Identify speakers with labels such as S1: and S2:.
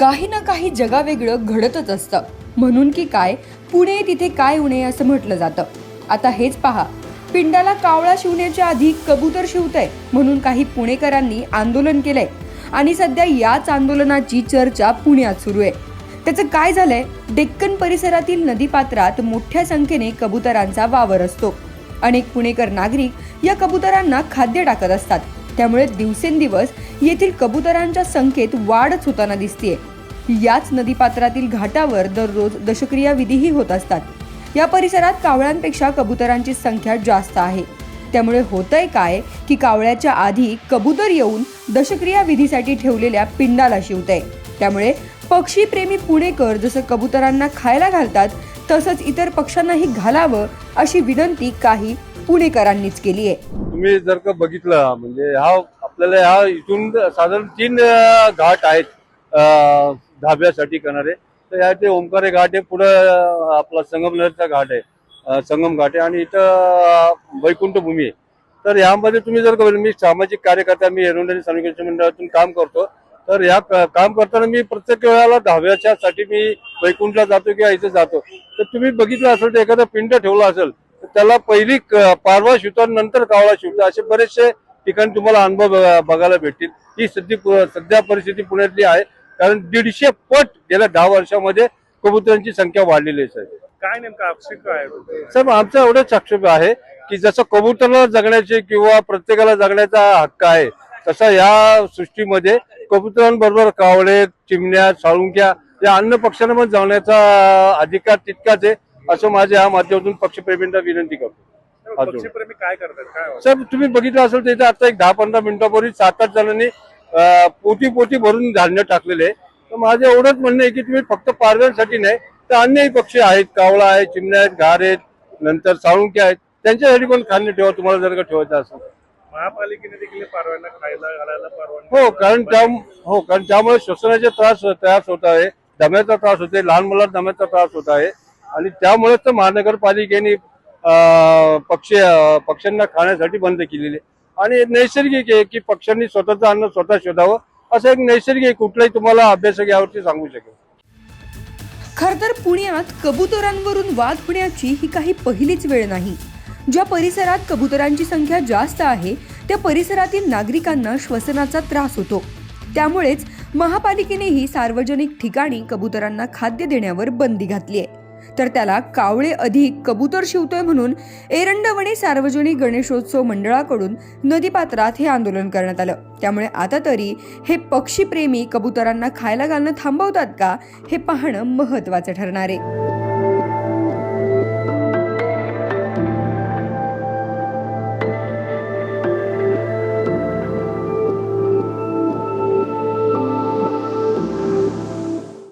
S1: काही ना काही जगावेगळं घडतच असतं. म्हणून की काय पुणे तिथे काय उणे असं म्हटलं जातं. आता हेच पहा. पिंडाला कावळा शिवण्याच्या आधी कबूतर शिवतंय म्हणून काही पुणेकरांनी आंदोलन केलंय. आणि सध्या याच आंदोलनाची चर्चा पुण्यात सुरू आहे. त्याचं काय झालंय? डेक्कन परिसरातील नदीपात्रात मोठ्या संख्येने कबुतरांचा वावर असतो. अनेक पुणेकर नागरिक या कबुतरांना खाद्य टाकत असतात. त्यामुळे दिवसेंदिवस येथील कबुतरांच्या संख्येत वाढच होताना दिसतीये. याच नदीपात्रातील घाटावर दररोज दशक्रिया विधीही होत असतात. या परिसरात कावळ्यांपेक्षा कबुतरांची संख्या जास्त आहे. त्यामुळे होतंय काय की कावळ्याच्या आधी कबूतर येऊन दशक्रिया विधीसाठी ठेवलेल्या पिंडाला शिवतंय. त्यामुळे पक्षीप्रेमी पुणेकर जसं कबुतरांना खायला घालतात तसंच इतर पक्ष्यांनाही घालावं अशी विनंती काही पुणेकरांनीच केली आहे.
S2: तुम्ही जर का बघितलं म्हणजे हा आपल्याला ह्या इथून साधारण तीन घाट आहेत. धाब्यासाठी करणारे. तर या ते ओंकारे घाट आहे पुढं आपला संगमनेरचा घाट आहे. संगम घाट आहे आणि इथं वैकुंठभूमी आहे. तर यामध्ये तुम्ही जर का मी सामाजिक कार्यकर्ता मी एरोनरी सार्वजनिक मंडळातून काम करतो. तर या काम करताना मी प्रत्येक वेळेला दहाव्याच्या साठी मी वैकुंठला जातो किंवा इथे जातो. तर तुम्ही बघितलं असेल तर एखादा पिंड ठेवला असेल तर त्याला पहिली पारवा शिवतो नंतर कावळा शिवतो असे बरेचसे ठिकाणी तुम्हाला अनुभव बघायला भेटतील. ही सध्या सध्या परिस्थिती पुण्यातली आहे. कारण दीडशे पट गेल्या दहा वर्षामध्ये कबुतरांची संख्या वाढलेली आहे साहेब
S3: काय नेमका आक्षेप काय आहे?
S2: साहेब आमचा एवढंच आक्षेप आहे की जसं कबुतरला जगण्याचे किंवा प्रत्येकाला जगण्याचा हक्क आहे तसा या सृष्टीमध्ये कबुतरांबरोबर कावळे चिमण्या साळुंक्या या अन्य पक्ष्यांना पण जगण्याचा अधिकार तितकाच आहे असं माझ्या या माध्यमातून पक्षप्रेमींना विनंती करतो.
S3: पक्षीप्रेमी काय करतात?
S2: साहेब तुम्ही बघितलं असेल तर इथे आता एक दहा पंधरा मिनिटापूर्वी सात आठ जणांनी पोटी पोटी भरून धान्य टाकलेले तर माझं एवढंच म्हणणं आहे की तुम्ही फक्त पारव्यांसाठी नाही तर अन्यही पक्षी आहेत कावळा आहे चिमण्या आहेत घार आहेत नंतर साळुंक्या आहेत त्यांच्यासाठी पण खाद्य ठेवा तुम्हाला जर का ठेवायचं असेल.
S3: महापालिकेने देखील परवाना खायला घालायला परवानगी
S2: हो कारण त्या हो कारण त्यामुळे श्वसनाचे त्रास त्रास होत आहे दम्याचा त्रास होते लहान मुलांना दम्याचा त्रास होत आहे. आणि त्यामुळेच तर महानगरपालिकेने पक्षी पक्ष्यांना खाण्यासाठी बंद केलेली. आहे. आणि नैसर्गिक आहे की पक्ष्यांनी स्वतःचं अन्न स्वतः शोधावं असं एक नैसर्गिक कुठलाही तुम्हाला अभ्यासक यावरती सांगू शकेल.
S1: खर तर पुण्यात कबुतरांवरून वाद होण्याची ही काही पहिलीच वेळ नाही. ज्या परिसरात कबुतरांची संख्या जास्त आहे त्या परिसरातील नागरिकांना श्वसनाचा त्रास होतो. त्यामुळेच महापालिकेनेही सार्वजनिक ठिकाणी कबुतरांना खाद्य देण्यावर बंदी घातली आहे. तर त्याला कावळे अधिक कबूतर शिवतोय म्हणून एरंडवणे सार्वजनिक गणेशोत्सव मंडळाकडून नदीपात्रात हे आंदोलन करण्यात आलं. त्यामुळे आता तरी हे पक्षीप्रेमी कबुतरांना खायला घालणं थांबवतात का हे पाहणं महत्त्वाचं ठरणार आहे.